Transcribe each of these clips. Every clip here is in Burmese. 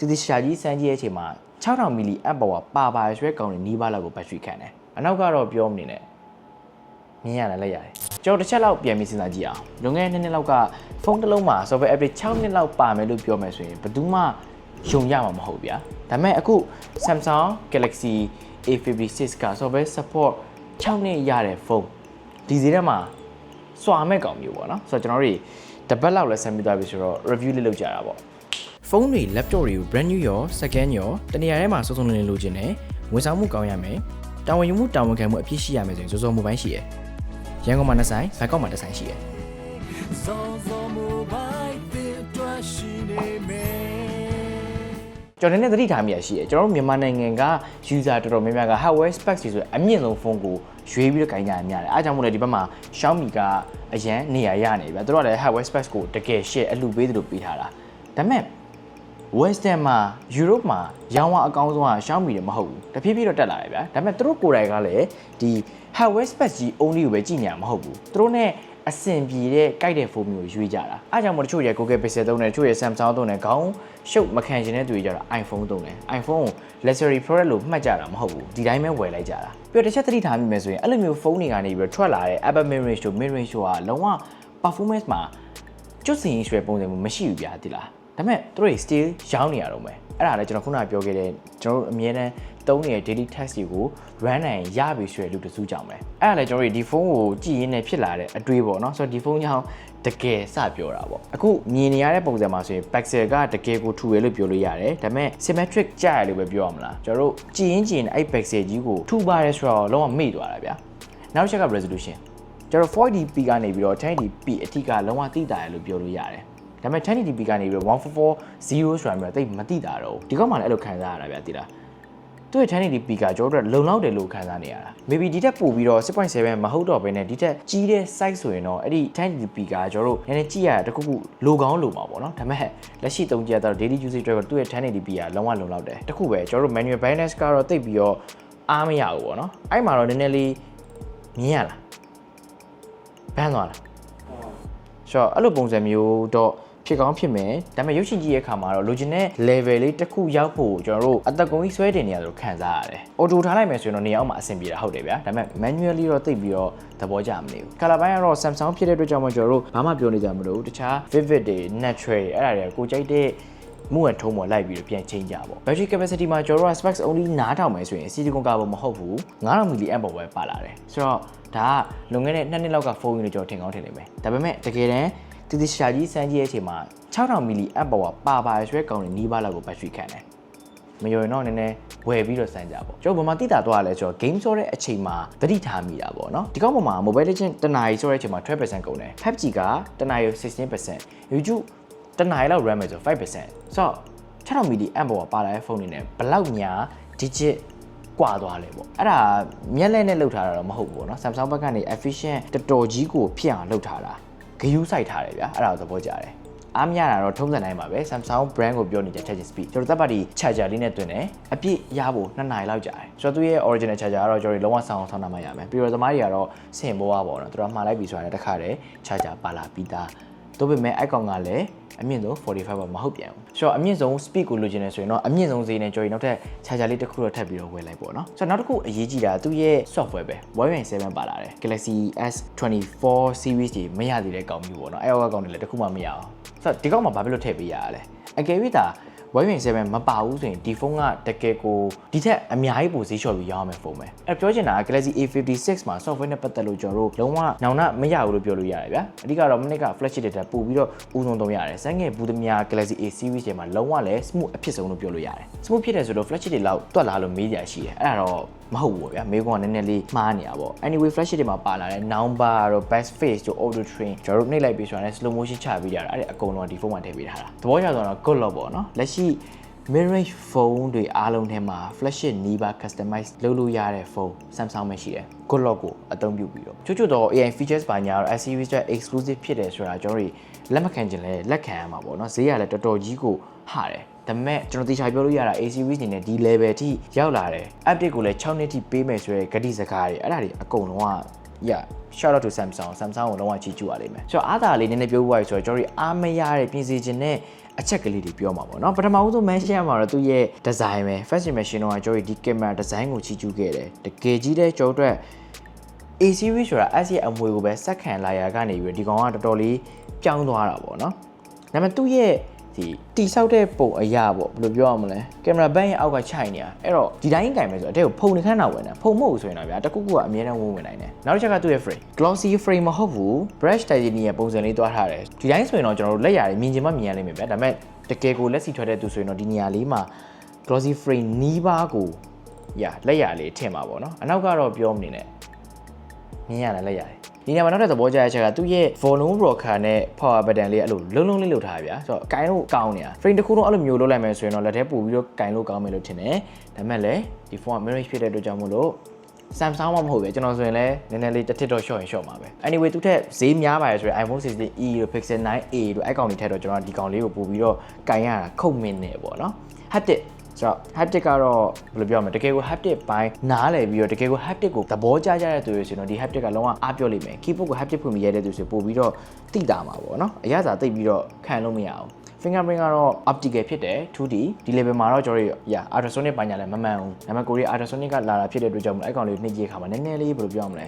တီတီရှာကြီးစမ်းကြီးရဲ့အချိန်မှာ6000မီလီအပ်ပါဝါပါပါရွှဲကောင်းတဲ့နီးပါးလောက်ကိုဘက်ထရီခံတယ်အနောက်ကတော့ပြောမနေနဲ့မြင်ရတယ်လက်ရတယ်ကျွန်တော်တစ်ချက်လောက်ပြန်ပြီးစဉ်းစားကြည့်အောင်လွန်ခဲ့တဲ့နှစ်နှစ်လောက်ကဖုန်းတစ်လုံးမှာ software update 6နှစ်လောက်ပါမယ်လို့ပြောမယ်ဆိုရင်ဘယ်သူမှယုံရမှာမဟုတ်ဗျာဒါပေမဲ့အခု Samsung Galaxy A56 က software support 6နှစ်ရတဲ့ဖုန်းဒီစီထဲမှာစွာမဲ့ကောင်မျိုးပေါ့နော်ဆိုတော့ကျွန်တော်တို့တပတ်လောက်လဲဆမ်ပြီးသွားပြီဆိုတော့ review လေးလုပ်ကြတာပေါ့ ဖုန်းတွေ laptop တွေကို brand new ရော second ရောတနေရာထဲမှာစုံစုံလင်လင်လိုချင်တယ်ဝန်ဆောင်မှုကောင်းရမယ်တာဝန်ယူမှုတာဝန်ခံမှုအပြည့်ရှိရမယ်ဆိုရင်စောစောမိုဘိုင်းရှိရယ်ရန်ကုန်မှာနှစ်ဆိုင်ဘန်ကောက်မှာတစ်ဆိုင်ရှိရယ်စောစောမိုဘိုင်းတဲ့အတွက်ရှိနေမယ်ကျွန်တော်လည်းသတိထားမိရရှိရယ်ကျွန်တော်တို့မြန်မာနိုင်ငံက user တော်တော်များများက hardware specs တွေဆိုရင်အမြင့်ဆုံးဖုန်းကိုရွေးပြီးတော့ကင်ကြရများတယ်အားကြောင့်မို့လဲဒီဘက်မှာ Xiaomi ကအရန်နေရာရနေပြီဗျသူတို့ကလည်း hardware specs ကိုတကယ် share အလှပေးတယ်လို့ပေးထားတာဒါပေမဲ့ Western မှာ Europe မှာရောင်းဝအကောင်းဆုံးက Xiaomi တွေမဟုတ်ဘူးတဖြည်းဖြည်းတော့တက်လာတယ်ဗျာဒါပေမဲ့သူတို့ကိုယ်တိုင်ကလည်းဒီ hardware spec ကြီး only ကိုပဲကြည့်နေရမှာမဟုတ်ဘူးသူတို့ ਨੇ အဆင်ပြေတဲ့ကြိုက်တဲ့ဖုန်းမျိုးကိုရွေးကြတာအားကြောင့်မို့တချို့ရဲ့ Google Pixel သုံးတယ်တချို့ရဲ့ Samsung သုံးတယ်ခေါင်းရှုပ်မခံချင်တဲ့သူတွေကြတော့ iPhone သုံးတယ် iPhone ကို luxury product လို့မှတ်ကြတာမဟုတ်ဘူးဒီတိုင်းပဲဝယ်လိုက်ကြတာပြီးတော့တစ်ချက်သတိထားမိမယ်ဆိုရင်အဲ့လိုမျိုးဖုန်းတွေကနေပြီးတော့ထွက်လာတဲ့ Apple mid range တို့ mid range တို့ကလုံးဝ performance မှာကျွတ်စင်ရွှေပုံစံမျိုးမရှိဘူးဗျာတိလား ဒါပေမဲ့သူတို့တွေ still ရောင်းနေရတော့မယ်အဲ့ဒါလည်းကျွန်တော်ခုနကပြောခဲ့တဲ့ကျွန်တော်တို့အမြဲတမ်းသုံးနေတဲ့ daily task တွေကို run နိုင်ရပြီဆိုရလူတစုကြောင့်ပဲအဲ့ဒါလည်းကျွန်တော်တို့ဒီဖုန်းကိုကြည့်ရင်းနဲ့ဖြစ်လာတဲ့အတွေးပေါ့နော်ဆိုတော့ဒီဖုန်းကြောင့်တကယ်စပြောတာပေါ့အခုမြင်နေရတဲ့ပုံစံမှာဆိုရင် pixel ကတကယ်ကိုထူရလို့ပြောလို့ရတယ်ဒါပေမဲ့ symmetric ကြရလို့ပဲပြောရမလားကျွန်တော်တို့ကြည့်ရင်းကြည့်ရင်အဲ့ pixel ကြီးကိုထူပါတယ်ဆိုတော့လုံးဝမေ့သွားတာဗျာနောက်တစ်ချက်က resolution ကျွန်တော် 480p ကနေပြီးတော့ 1080p အထိကလုံးဝတိတာရလို့ပြောလို့ရတယ်။ ဒါပေမဲ့ 1080p ကနေပြီးတော့1440ဆိုတာမျိုးတိတ်မတိတာတော့ဘူးဒီကောက်မှလည်းအဲ့လိုခံစားရတာဗျာတိလား။သူ့ရဲ့ 1080p ကကျွန်တော်တို့လုံလောက်တယ်လို့ခံစားနေရတာ။ maybe ဒီတက်ပို့ပြီးတော့6.7မဟုတ်တော့ဘဲနဲ့ဒီတက်ကြီးတဲ့ size ဆိုရင်တော့အဲ့ဒီ 1080p ကကျွန်တော်တို့နည်းနည်းကြည့်ရတာတခုခုလိုကောင်းလိုမှာပေါ့နော်။ဒါပေမဲ့လက်ရှိသုံးကြရတော့ daily usage အတွက်သူ့ရဲ့ 1080p ကလုံးဝလုံလောက်တယ်။တခုပဲကျွန်တော်တို့ manual balance ကတော့တိတ်ပြီးတော့အားမရဘူးပေါ့နော်။အဲ့မှာတော့နည်းနည်းလေးမြင်ရလား။ဘန်းသွားတာဆိုတော့အဲ့လိုပုံစံမျိုးတော့ ဖြစ်ကောင်းဖြစ်မယ်ဒါပေမဲ့ရုပ်ရှင်ကြည့်ရဲ့အခါမှာတော့လိုချင်တဲ့ level လေးတစ်ခုရောက်ဖို့ကျွန်တော်တို့အသက်ကုန်ကြီးဆွဲတင်နေရလို့ခံစားရတယ်။ auto ထားလိုက်မယ်ဆိုရင်တော့နေရာအောက်မှာအဆင်ပြေတာဟုတ်တယ်ဗျာဒါပေမဲ့ manually တော့သိပ်ပြီးတော့သဘောကျမနေဘူး။ color ဘိုင်းကတော့ Samsung ဖြစ်တဲ့အတွက်ကြောင့်မို့ကျွန်တော်တို့ဘာမှပြောနေကြမလို့တခြား vivid တွေ natural တွေအဲ့ဒါတွေကိုကြိုက်တဲ့မှုဝထုံးပေါ်လိုက်ပြီးတော့ပြန်ချိန်ကြပေါ့ battery capacity မှာကျွန်တော်တို့က specs only 9000ပဲဆိုရင် silicon carbon မဟုတ်ဘူး9000 mAh ပေါ်ပဲပါလာတယ်ဆိုတော့ဒါကလွန်ခဲ့တဲ့2နှစ်လောက်ကဖုန်းကြီးတွေကျွန်တော်ထင်ကောင်းထင်နေမယ်ဒါပေမဲ့တကယ်တမ်း တီတီရှာကြီးစမ်းကြီးရဲ့အချိန်မှာ6000 mAh ပေါ်ပါပါရွှဲကောင်းတဲ့နီးပါးလောက်ကို battery ခံတယ်မယုံရင်တော့နည်းနည်းဝယ်ပြီးတော့စမ်းကြပေါ့ကျွန်တော်ဘာမှတိတာသွားရလဲဆိုတော့ game ဆော့တဲ့အချိန်မှာသတိထားမိတာပေါ့နော်ဒီကောက်ပေါ်မှာ mobile legend တနာရီဆော့တဲ့အချိန်မှာ12%ကုန်တယ် PUBG ကတနာရီ16% YouTube တနာရီလောက် RAM မယ်ဆို5%ဆိုတော့6000 mAh ပေါ်ပါလာတဲ့ဖုန်းတွေနဲ့ဘလောက်များ digit ကွာသွားလဲပေါ့အဲ့ဒါမျက်လက်နဲ့လှုပ်ထားတာတော့မဟုတ်ဘူးပေါ့နော် Samsung ဘက်ကနေ efficient တော်တော်ကြီးကိုဖြစ်အောင်လှုပ်ထားတာ ဂယူးစိုက်ထားတယ်ဗျာအဲ့ဒါကိုသဘောကျတယ်အားမရတာတော့ထုံးစံတိုင်းပါပဲ Samsung brand ကိုပြောနေတဲ့ charging speed ကျွန်တော်တပ်ပါတီ charger လေးနဲ့တွင်တယ်အပြည့်ရဖို့2နာရီလောက်ကြာတယ်ဆိုတော့သူရဲ့ original charger ကတော့ကျွန်တော်တို့လုံးဝဆောင်းအောင်ဆောင်းထားမှရမယ်ပြီးတော့သမားတွေကတော့ဆင်ပေါ်ပါပေါ့နော်သူတို့မှားလိုက်ပြီဆိုတာလည်းတစ်ခါတည်း charger ပါလာပြီးသား သို့ပေမဲ့အိုက်ကောင်ကလည်းအမြင့်ဆုံး45ပါမဟုတ်ပြန်ဘူးဆိုတော့အမြင့်ဆုံး speed ကိုလိုချင်နေဆိုရင်တော့အမြင့်ဆုံးဈေးနဲ့ကြော်ရင်နောက်ထပ် charger လေးတစ်ခုတော့ထပ်ပြီးတော့ဝယ်လိုက်ပေါ့နော်ဆိုတော့နောက်တစ်ခုအရေးကြီးတာသူ့ရဲ့ software ပဲ Huawei 7ပါလာတယ် Galaxy S24 series တွေမရသေးတဲ့ကောင်မျိုးပေါ့နော်အဲအောက်ကကောင်တွေလည်းတစ်ခုမှမရအောင်ဆိုတော့ဒီကောင်မှာဘာဖြစ်လို့ထည့်ပေးရတာလဲအကယ်၍သာ Y27 မပါဘူးဆိုရင်ဒီဖုန်းကတကယ်ကိုဒီထက်အများကြီးပိုဈေးလျှော့ပြီးရောင်းရမယ်ဖုန်းပဲအဲ့ပြောချင်တာက Galaxy A56 မှာ software နဲ့ပတ်သက်လို့ကျွန်တော်တို့လုံးဝနောင်တမရဘူးလို့ပြောလို့ရတယ်ဗျာအဓိကတော့မနစ်က flash data ပို့ပြီးတော့ဦးဆုံးသုံးရတယ်စမ်းငယ်ဘူးသမ ्या Galaxy A series တွေမှာလုံးဝလည်း smooth အဖြစ်ဆုံးလို့ပြောလို့ရတယ် smooth ဖြစ်တယ်ဆိုတော့ flash data လောက်တွက်လာလို့မေးကြရှိတယ်အဲ့ဒါတော့ မဟုတ်ဘူးဗျာမေးခွန်းကနည်းနည်းလေးမှားနေတာပေါ့ anyway flash တွေမှာပါလာတဲ့ number တို့ back face တို့ auto train ကျွန်တော်တို့နှိပ်လိုက်ပြီးဆိုတာနဲ့ slow motion ချပြီးကြတာအဲ့ဒီအကုန်လုံးကဒီဖုန်းမှာထည့်ပေးထားတာသဘောကျတော့ good luck ပေါ့နော်လက်ရှိ mid range phone တွေအားလုံးထဲမှာ flagship နီးပါး customize လုပ်လို့ရတဲ့ဖုန်း Samsung ပဲရှိတယ် good luck ကိုအသုံးပြုပြီးတော့ချို့ချို့တော့ AI features ပါညာတော့ S series အတွက် exclusive ဖြစ်တယ်ဆိုတာကျွန်တော်တို့လက်မခံချင်လဲလက်ခံရမှာပေါ့နော်ဈေးကလည်းတော်တော်ကြီးကိုဟာတယ် ဒါပေမဲ့ကျွန်တော်တေချာပြောလို့ရတာ A series အနေနဲ့ဒီ level အထိရောက်လာတယ် update ကိုလည်း6နှစ်ထိပေးမယ်ဆိုရဲဂတိစကားတွေအဲ့ဒါတွေအကုန်လုံးက yeah shout out to Samsung Samsung ကိုလုံးဝချီးကျူးရလိမ့်မယ်ဆိုတော့အားသာလေးနည်းနည်းပြောပြရဆိုတော့ကျွန်တော်တို့အားမရတဲ့ပြင်ဆင်ခြင်းနဲ့အချက်ကလေးတွေပြောမှာပေါ့နော်ပထမဦးဆုံး mention ရမှာတော့သူ့ရဲ့ design ပဲ first impression တော့ကျွန်တော်ဒီ camera design ကိုချီးကျူးခဲ့တယ်တကယ်ကြီးတဲ့ကျွန်တော်တို့ A series ဆိုတာ S ရဲ့အမွေကိုပဲစက်ခံလာရကနေပြီးတော့ဒီကောင်ကတော်တော်လေးပြောင်းသွားတာပေါ့နော်ဒါပေမဲ့သူ့ရဲ့ ဒီတိဆောက်တဲ့ပုံအရာပေါ့ဘယ်လိုပြောရမလဲကင်မရာဘက်ရဲ့အောက်ကခြိုက်နေတာအဲ့တော့ဒီတိုင်းကင်မယ်ဆိုတော့အတဲ့ကိုဖုံနေခန်းတာဝင်တာဖုံမဟုတ်ဘူးဆိုရင်တော့ဗျာတခုခုကအမြဲတမ်းဝင်ဝင်နိုင်တယ်နောက်တစ်ချက်ကသူ့ရဲ့ frame glossy frame မဟုတ်ဘူး brush titanium ပုံစံလေးတွားထားတယ်ဒီတိုင်းဆိုရင်တော့ကျွန်တော်တို့လက်ရတယ်မြင်ချင်မှမြင်ရလိမ့်မယ်ဗျာဒါပေမဲ့တကယ်ကိုလက်စီထွက်တဲ့သူဆိုရင်တော့ဒီနေရာလေးမှာ glossy frame နီးပါးကိုရလက်ရလေးထင်ပါပေါ့နော်အနောက်ကတော့ပြောမနေနဲ့မြင်ရတယ်လက်ရတယ် ဒီနေရာမှာနောက်တဲ့သဘောကျတဲ့ချက်ကသူ့ရဲ့ volume rocker နဲ့ power button လေးအဲ့လိုလုံးလုံးလေးလုပ်ထားရဗျာဆိုတော့ကင်လို့ကောင်းနေတာ frame တစ်ခုလုံးအဲ့လိုမျိုးလုပ်လိုက်မယ်ဆိုရင်တော့လက်ထဲပို့ပြီးတော့ကင်လို့ကောင်းမယ်လို့ထင်တယ်ဒါပေမဲ့လည်းဒီ phone က mirror ဖြစ်တဲ့အတွက်ကြောင့်မို့လို့ Samsung မှမဟုတ်ပဲကျွန်တော်ဆိုရင်လည်းနည်းနည်းလေးတစ်ထစ်တော့ short ရင် short မှာပဲ anyway သူထက်ဈေးများပါတယ်ဆိုရင် iPhone 16e တို့ Pixel 9a တို့အဲ့ကောင်တွေထက်တော့ကျွန်တော်ဒီကောင်လေးကိုပို့ပြီးတော့ကင်ရတာခုတ်မင်းနေပေါ့နော် haptic ဆိုတော့ haptic ကတော့ဘယ်လိုပြောမလဲတကယ်ကို haptic ပိုင်းနားလည်ပြီးတော့တကယ်ကို haptic ကိုသဘောကျကြတဲ့သူတွေဆိုရင်တော့ဒီ haptic ကလုံးဝအားပြောလိမ့်မယ် keyboard ကို haptic ဖွင့်ပြီးရတဲ့သူဆိုပို့ပြီးတော့တိတာမှာပေါ့နော်အရသာတိတ်ပြီးတော့ခံလို့မရအောင် fingerprint ကတော့ optical ဖြစ်တယ် 2D ဒီ level မှာတော့ကျွန်တော်တို့ရ ultrasonic ပိုင်းညာလည်းမမှန်ဘူးဒါပေမဲ့ကိုရီး ultrasonic ကလာတာဖြစ်တဲ့အတွက်ကြောင့်မလို့အဲ့ကောင်လေးကိုနှိပ်ကြည့်ခါမှာနည်းနည်းလေးဘယ်လိုပြောမလဲ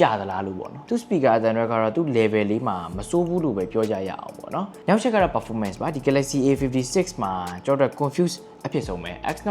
ကြာသလားလို့ပေါ့နော်သူ speaker အသံတွေကတော့သူ level လေးမှာမစိုးဘူးလို့ပဲပြောကြရအောင်ပေါ့နော်နောက်ချက်ကတော့ performance ပါဒီ Galaxy A56 မှာကျွန်တော်တို့ confuse အဖြစ်ဆုံးပဲ X0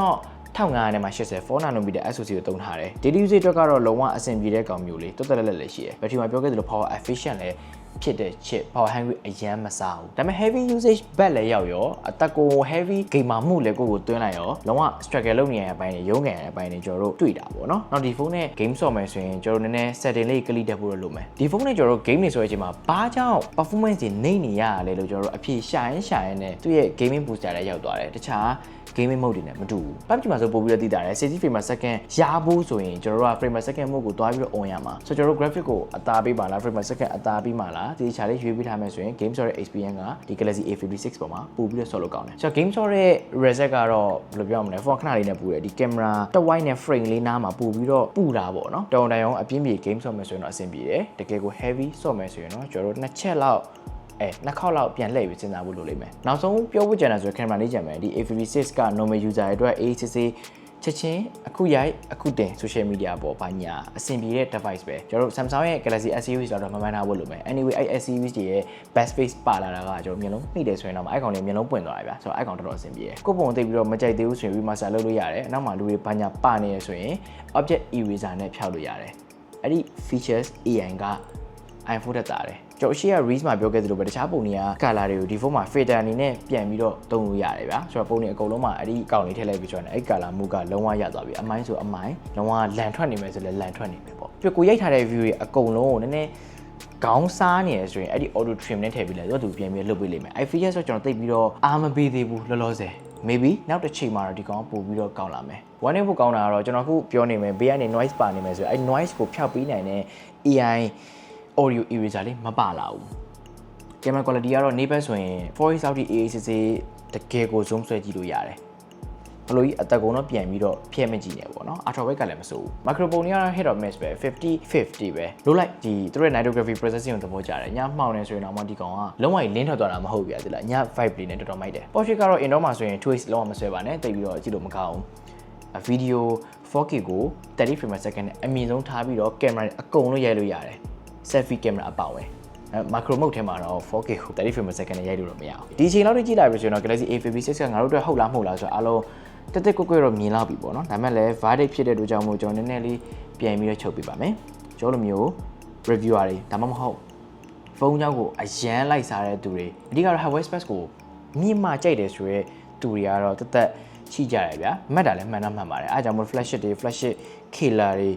1500နဲ့မှ80 4 nanometer SoC ကိုသုံးထားတယ် daily usage အတွက်ကတော့လုံးဝအဆင်ပြေတဲ့ကောင်မျိုးလေးတော်တော်လက်လက်လေးရှိတယ် battery မှာပြောခဲ့သလို power efficient လည်း ဖြစ်တဲ့ chip power hungry အရန်မစားဘူးဒါပေမဲ့ heavy usage ဘက်လည်းရောက်ရောအသက်ကို heavy gamer မှုလည်းကိုယ့်ကိုတွင်းလိုက်ရောလုံးဝ struggle လုပ်နေရတဲ့အပိုင်းတွေရုံးကန်ရတဲ့အပိုင်းတွေကျွန်တော်တို့တွေ့တာပေါ့နော်နောက်ဒီဖုန်းနဲ့ game ဆော့မယ်ဆိုရင်ကျွန်တော်တို့နည်းနည်း setting လေးကလိတက်ဖို့လုပ်မယ်ဒီဖုန်းနဲ့ကျွန်တော်တို့ game တွေဆိုတဲ့အချိန်မှာဘာကြောင့် performance တွေနှိမ့်နေရရလဲလို့ကျွန်တော်တို့အဖြေရှာရင်ရှာရင်နဲ့သူ့ရဲ့ gaming booster လည်းရောက်သွားတယ်တခြား gaming mode တွေနဲ့မတူဘူး PUBG မှာဆိုပို့ပြီးတော့သိတာတယ်60 frame per second ရဖို့ဆိုရင်ကျွန်တော်တို့က frame per second mode ကိုတွားပြီးတော့ on ရမှာဆိုတော့ကျွန်တော်တို့ graphic ကိုအသားပေးပါလား frame per second အသားပေးပါလားဒီချာလေးရွေးပေးထားမယ်ဆိုရင် game ဆော့တဲ့ experience ကဒီ Galaxy A56 ပေါ်မှာပို့ပြီးတော့ဆော့လို့ကောင်းတယ်ဆိုတော့ game ဆော့တဲ့ reset ကတော့ဘယ်လိုပြောမလဲ phone ခဏလေးနဲ့ပူတယ်ဒီ camera တစ်ဝိုင်းနဲ့ frame လေးနားမှာပို့ပြီးတော့ပူတာပေါ့နော်တော်တိုင်အောင်အပြင်းပြေ game ဆော့မယ်ဆိုရင်တော့အဆင်ပြေတယ်တကယ်ကို heavy ဆော့မယ်ဆိုရင်တော့ကျွန်တော်တို့နှစ်ချက်လောက် အဲနှစ်ခေါက်လောက်ပြန်လှည့်ပြီးစဉ်းစားဖို့လိုလိမ့်မယ်နောက်ဆုံးပြောဖို့ကြံတာဆိုရင် camera လေးကြံမယ်ဒီ A56 က normal user တွေအတွက် ACC ချက်ချင်းအခုရိုက်အခုတင် social media ပေါ်ဘာညာအဆင်ပြေတဲ့ device ပဲကျွန်တော်တို့ Samsung ရဲ့ Galaxy S series တော့မမှန်တာဖို့လိုမယ် anyway အဲ့ S series တွေရဲ့ best face ပါလာတာကကျွန်တော်မျက်လုံးနှိတယ်ဆိုရင်တော့အဲ့ကောင်လေးမျက်လုံးပွင့်သွားတာဗျာဆိုတော့အဲ့ကောင်တော်တော်အဆင်ပြေတယ်ကိုယ့်ပုံသိပြီးတော့မကြိုက်သေးဘူးဆိုရင် remaster လုပ်လို့ရတယ်နောက်မှလူတွေဘာညာပနေရဆိုရင် object eraser နဲ့ဖြောက်လို့ရတယ်အဲ့ဒီ features AI က iPhone တက်တာတယ် ကျွန်တော်ရှေ့က Reels မှာပြောခဲ့သလိုပဲတခြားပုံတွေက color တွေကိုဒီဖုန်းမှာ filter အနေနဲ့ပြန်ပြီးတော့သုံးလို့ရတယ်ဗျာဆိုတော့ပုံတွေအကုန်လုံးမှာအဲ့ဒီအကောင့်လေးထည့်လိုက်ပြီးကျွန်တော်အဲ့ color မူကလုံးဝရသွားပြီအမိုင်းဆိုအမိုင်းလုံးဝလန်ထွက်နေမယ်ဆိုလည်းလန်ထွက်နေမယ်ပေါ့ပြီးကိုရိုက်ထားတဲ့ view တွေအကုန်လုံးကိုနည်းနည်းခေါင်းစားနေရဆိုရင်အဲ့ဒီ auto trim နဲ့ထည့်ပြီးလဲသူကသူပြန်ပြီးလှုပ်ပေးလိမ့်မယ် iFeature ဆိုကျွန်တော်သိပြီးတော့အားမပေးသေးဘူးလောလောဆယ် maybe နောက်တစ်ချိန်မှာတော့ဒီကောင်ပို့ပြီးတော့ကောင်းလာမယ်။ one day ပို့ကောင်းတာကတော့ကျွန်တော်အခုပြောနေမယ်ဘေးကနေ noise ပါနေမယ်ဆိုရင်အဲ noise ကိုဖျောက်ပေးနိုင်တဲ့ AI audio eraser လေးမပါလာဘူး။ camera quality ကတော့နေဘက်ဆိုရင် 4K 60 AACC တကယ်ကို zoom ဆွဲကြည့်လို့ရတယ်။ဘလို့ကြီးအသက်ကုန်တော့ပြန်ပြီးတော့ဖျက်မကြည့်နေပေါ့နော်။ ultra wide ကလည်းမစိုးဘူး။ microphone တွေကတော့ hit or miss ပဲ50 50ပဲ။လို့လိုက်ဒီသူတို့ရဲ့ nitography processing ကိုသဘောကျတယ်။ညမှောင်နေဆိုရင်တော့မှဒီကောင်ကလုံးဝလင်းထွက်သွားတာမဟုတ်ဘူးပြတိလား။ည vibe လေးနဲ့တော်တော်မိုက်တယ်။ portrait ကတော့ indoor မှာဆိုရင် twist လုံးဝမဆွဲပါနဲ့တိတ်ပြီးတော့ကြည့်လို့မကောင်းဘူး။ဗီဒီယို 4K ကို30 frame per second နဲ့အမြင့်ဆုံးထားပြီးတော့ကင်မရာအကုန်လုံးရိုက်လို့ရတယ် selfie camera အပါဝင်အဲ macro mode ထဲမှာတော့ 4K ကို30 frame per second နဲ့ရိုက်လို့တော့မရဘူးဒီအချိန်လောက်ထိကြည့်လိုက်ပြီဆိုရင်တော့ Galaxy A56 ကငါတို့အတွက်ဟုတ်လားမဟုတ်လားဆိုတော့အားလုံးတက်တက်ကွက်ကွက်တော့မြင်လောက်ပြီပေါ့နော်ဒါပေမဲ့လည်း verdict ဖြစ်တဲ့အတွက်ကြောင့်မို့ကျွန်တော်နည်းနည်းလေးပြန်ပြီးတော့ချုပ်ပြပါမယ်ကျွန်တော်လိုမျိုး reviewer တွေဒါမှမဟုတ်ဖုန်းကြောင်းကိုအရန်လိုက်စားတဲ့သူတွေအဓိကတော့ hardware specs ကိုမြင့်မှကြိုက်တယ်ဆိုရဲသူတွေကတော့တက်တက်ရှိကြတယ်ဗျာမှတ်တာလည်းမှန်တော့မှန်ပါတယ်အဲအကြောင့်မို့ flash တွေ flash killer တွေ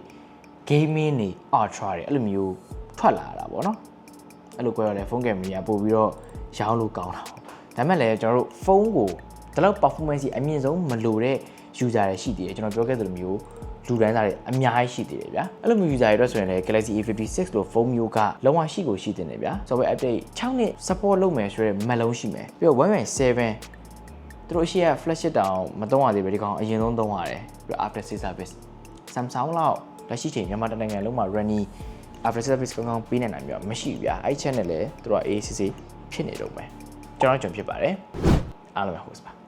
gaming တွေ ultra တွေအဲ့လိုမျိုး ထွက်လာတာပေါ့နော်အဲ့လိုကြွယ်တော့လေဖုန်းကင်မရာပို့ပြီးတော့ရောင်းလို့ကောင်းတာပေါ့ဒါမဲ့လည်းကျွန်တော်တို့ဖုန်းကိုဒီလောက် performance ကြီးအမြင့်ဆုံးမလိုတဲ့ user တွေရှိသေးတယ်ကျွန်တော်ပြောခဲ့သလိုမျိုးလူတန်းစားတွေအများကြီးရှိသေးတယ်ဗျာအဲ့လိုမျိုး user တွေအတွက်ဆိုရင်လည်း Galaxy A56 လို့ဖုန်းမျိုးကလုံးဝရှိကိုရှိတင်တယ်ဗျာ software update 6နှစ် support လုပ်မယ်ဆိုရဲမလုံးရှိမယ်ပြီးတော့1.7သူတို့အရှိက flash တောင်မသုံးရသေးပဲဒီကောင်အရင်ဆုံးသုံးရတယ်ပြီးတော့ after sales service Samsung လောက်လက်ရှိချိန်မြန်မာတိုင်းနိုင်ငံလုံးမှာ running after service ကောင်းကောင်းပေးနိုင်တာမျိုးမရှိဘူးဗျာအဲ့ channel လည်းသူတို့က ACC ဖြစ်နေတော့မယ်ကျွန်တော်ကျွန်ဖြစ်ပါတယ်အားလုံးပဲ host ပါ